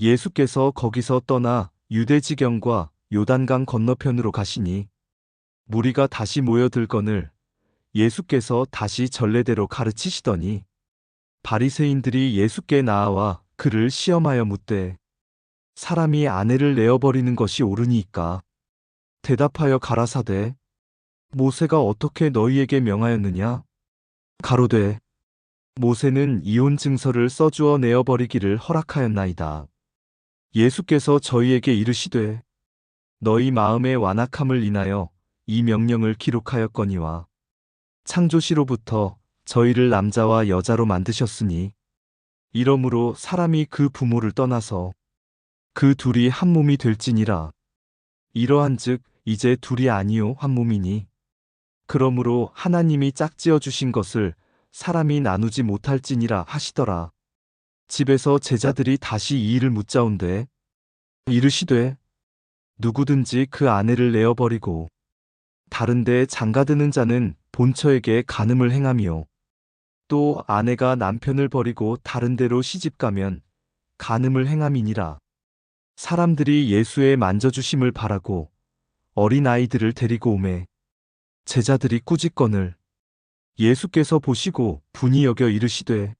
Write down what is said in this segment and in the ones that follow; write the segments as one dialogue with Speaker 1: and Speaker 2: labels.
Speaker 1: 예수께서 거기서 떠나 유대 지경과 요단강 건너편으로 가시니 무리가 다시 모여들거늘 예수께서 다시 전례대로 가르치시더니 바리새인들이 예수께 나아와 그를 시험하여 묻되 사람이 아내를 내어버리는 것이 옳으니까 대답하여 가라사대 모세가 어떻게 너희에게 명하였느냐 가로되 모세는 이혼 증서를 써주어 내어버리기를 허락하였나이다. 예수께서 저희에게 이르시되 너희 마음의 완악함을 인하여 이 명령을 기록하였거니와 창조시로부터 저희를 남자와 여자로 만드셨으니 이러므로 사람이 그 부모를 떠나서 그 둘이 한 몸이 될지니라. 이러한즉 이제 둘이 아니요 한 몸이니 그러므로 하나님이 짝지어 주신 것을 사람이 나누지 못할지니라 하시더라 집에서 제자들이 다시 이 일을 묻자온되 이르시되 누구든지 그 아내를 내어버리고 다른 데 장가드는 자는 본처에게 간음을 행함이요. 또 아내가 남편을 버리고 다른 데로 시집가면 간음을 행함이니라. 사람들이 예수의 만져주심을 바라고 어린 아이들을 데리고 오매 제자들이 꾸짖건을 예수께서 보시고 분이 여겨 이르시되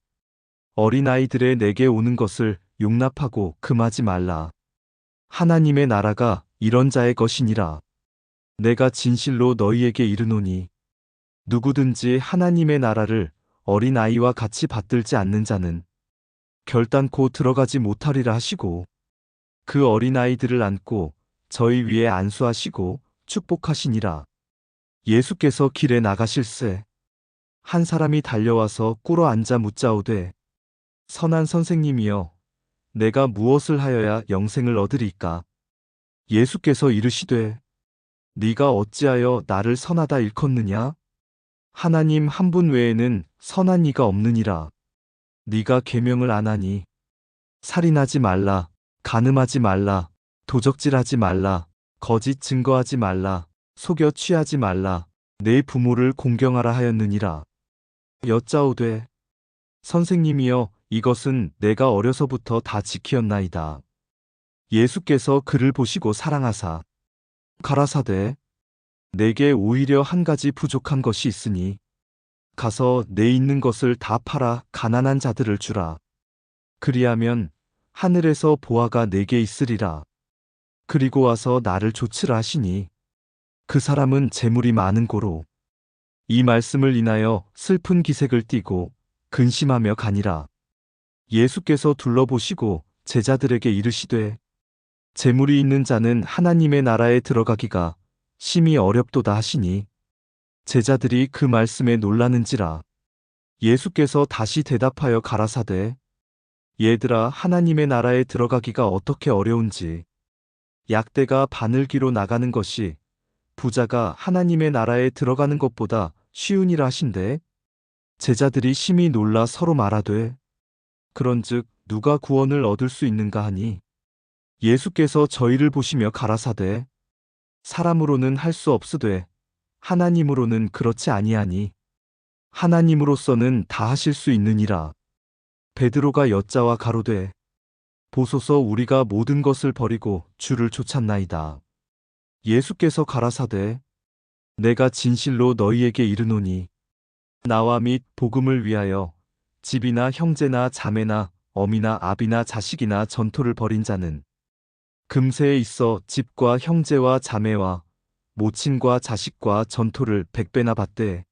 Speaker 1: 어린 아이들의 내게 오는 것을 용납하고 금하지 말라 하나님의 나라가 이런 자의 것이니라 내가 진실로 너희에게 이르노니 누구든지 하나님의 나라를 어린 아이와 같이 받들지 않는 자는 결단코 들어가지 못하리라 하시고 그 어린 아이들을 안고 저희 위에 안수하시고 축복하시니라. 예수께서 길에 나가실새 한 사람이 달려와서 꿇어 앉아 묻자오되 선한 선생님이여 내가 무엇을 하여야 영생을 얻으리까? 예수께서 이르시되 네가 어찌하여 나를 선하다 일컫느냐? 하나님 한 분 외에는 선한 이가 없느니라. 네가 계명을 안 하니 살인하지 말라 간음하지 말라 도적질하지 말라 거짓 증거하지 말라 속여 취하지 말라 내 부모를 공경하라 하였느니라. 여짜오되 선생님이여 이것은 내가 어려서부터 다 지키었나이다 예수께서 그를 보시고 사랑하사 가라사대 내게 오히려 한 가지 부족한 것이 있으니 가서 내 있는 것을 다 팔아 가난한 자들을 주라. 그리하면 하늘에서 보아가 내게 있으리라. 그리고 와서 나를 조치라 하시니 그 사람은 재물이 많은 고로 이 말씀을 인하여 슬픈 기색을 띠고 근심하며 가니라. 예수께서 둘러보시고 제자들에게 이르시되 재물이 있는 자는 하나님의 나라에 들어가기가 심히 어렵도다 하시니 제자들이 그 말씀에 놀라는지라. 예수께서 다시 대답하여 가라사대 얘들아 하나님의 나라에 들어가기가 어떻게 어려운지 약대가 바늘기로 나가는 것이 부자가 하나님의 나라에 들어가는 것보다 쉬우니라 하신대. 제자들이 심히 놀라 서로 말하되 그런즉 누가 구원을 얻을 수 있는가 하니 예수께서 저희를 보시며 가라사대 사람으로는 할 수 없으되 하나님으로는 그렇지 아니하니 하나님으로서는 다 하실 수 있느니라. 베드로가 여자와 가로되 보소서 우리가 모든 것을 버리고 주를 쫓았나이다. 예수께서 가라사대 내가 진실로 너희에게 이르노니 나와 및 복음을 위하여 집이나 형제나 자매나 어미나 아비나 자식이나 전토를 벌인 자는 금세에 있어 집과 형제와 자매와 모친과 자식과 전토를 백배나 받되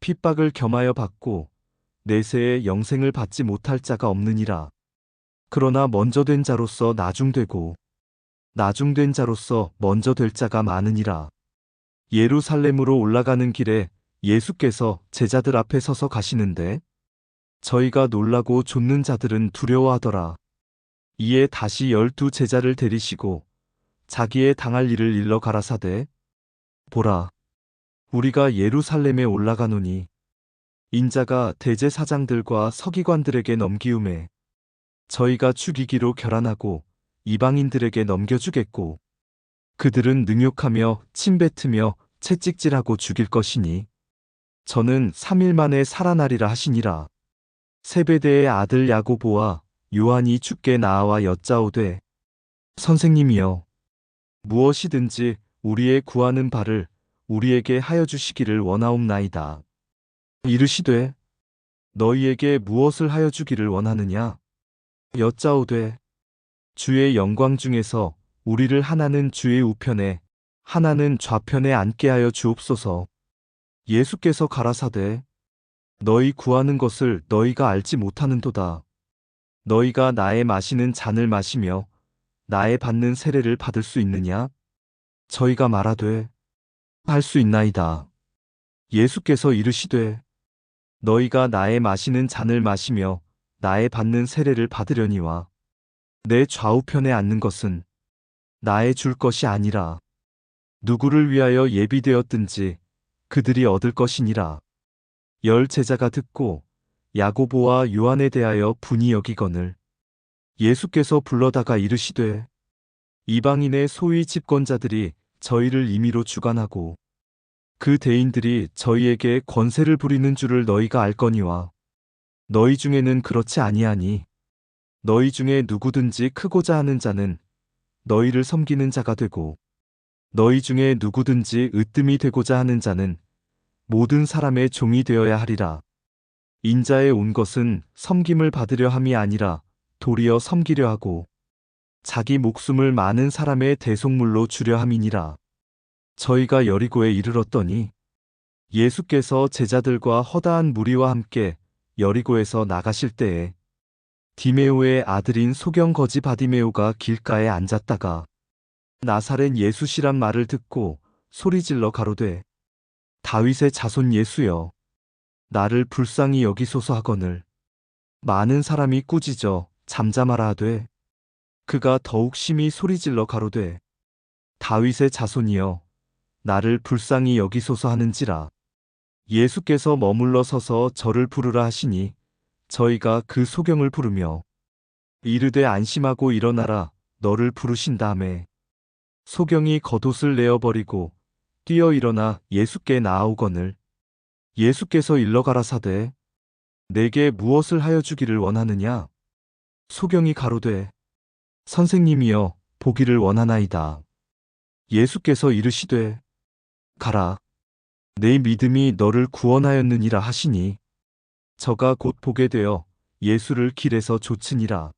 Speaker 1: 핍박을 겸하여 받고 내세에 영생을 받지 못할 자가 없느니라. 그러나 먼저 된 자로서 나중되고 나중된 자로서 먼저 될 자가 많으니라. 예루살렘으로 올라가는 길에 예수께서 제자들 앞에 서서 가시는데 저희가 놀라고 좇는 자들은 두려워하더라. 이에 다시 열두 제자를 데리시고 자기의 당할 일을 일러 가라사대 보라 우리가 예루살렘에 올라가노니 인자가 대제사장들과 서기관들에게 넘기움에 저희가 죽이기로 결안하고 이방인들에게 넘겨주겠고 그들은 능욕하며 침뱉으며 채찍질하고 죽일 것이니 저는 3일 만에 살아나리라 하시니라 세베대의 아들 야고보와 요한이 죽게 나아와 여짜오되 선생님이여 무엇이든지 우리의 구하는 바를 우리에게 하여 주시기를 원하옵나이다. 이르시되 너희에게 무엇을 하여 주기를 원하느냐? 여짜오되 주의 영광 중에서 우리를 하나는 주의 우편에 하나는 좌편에 앉게 하여 주옵소서. 예수께서 가라사대 너희 구하는 것을 너희가 알지 못하는도다. 너희가 나의 마시는 잔을 마시며 나의 받는 세례를 받을 수 있느냐? 저희가 말하되 할 수 있나이다. 예수께서 이르시되 너희가 나의 마시는 잔을 마시며 나의 받는 세례를 받으려니와 내 좌우편에 앉는 것은 나의 줄 것이 아니라 누구를 위하여 예비되었든지 그들이 얻을 것이니라. 열 제자가 듣고 야고보와 요한에 대하여 분이 여기거늘 예수께서 불러다가 이르시되 이방인의 소위 집권자들이 저희를 임의로 주관하고 그 대인들이 저희에게 권세를 부리는 줄을 너희가 알거니와 너희 중에는 그렇지 아니하니 너희 중에 누구든지 크고자 하는 자는 너희를 섬기는 자가 되고 너희 중에 누구든지 으뜸이 되고자 하는 자는 모든 사람의 종이 되어야 하리라. 인자에 온 것은 섬김을 받으려 함이 아니라 도리어 섬기려 하고 자기 목숨을 많은 사람의 대속물로 주려 함이니라. 저희가 여리고에 이르렀더니 예수께서 제자들과 허다한 무리와 함께 여리고에서 나가실 때에 디메오의 아들인 소경 거지 바디메오가 길가에 앉았다가 나사렛 예수시란 말을 듣고 소리질러 가로되 다윗의 자손 예수여 나를 불쌍히 여기소서 하거늘. 많은 사람이 꾸짖어 잠잠하라 하되 그가 더욱 심히 소리질러 가로되 다윗의 자손이여 나를 불쌍히 여기소서 하는지라. 예수께서 머물러 서서 저를 부르라 하시니 저희가 그 소경을 부르며 이르되 안심하고 일어나라 너를 부르신 다음에. 소경이 겉옷을 내어버리고 뛰어 일어나 예수께 나아오거늘. 예수께서 일러 가라사대 내게 무엇을 하여 주기를 원하느냐? 소경이 가로되 선생님이여 보기를 원하나이다. 예수께서 이르시되 가라. 내 믿음이 너를 구원하였느니라 하시니 저가 곧 보게 되어 예수를 길에서 좇으니라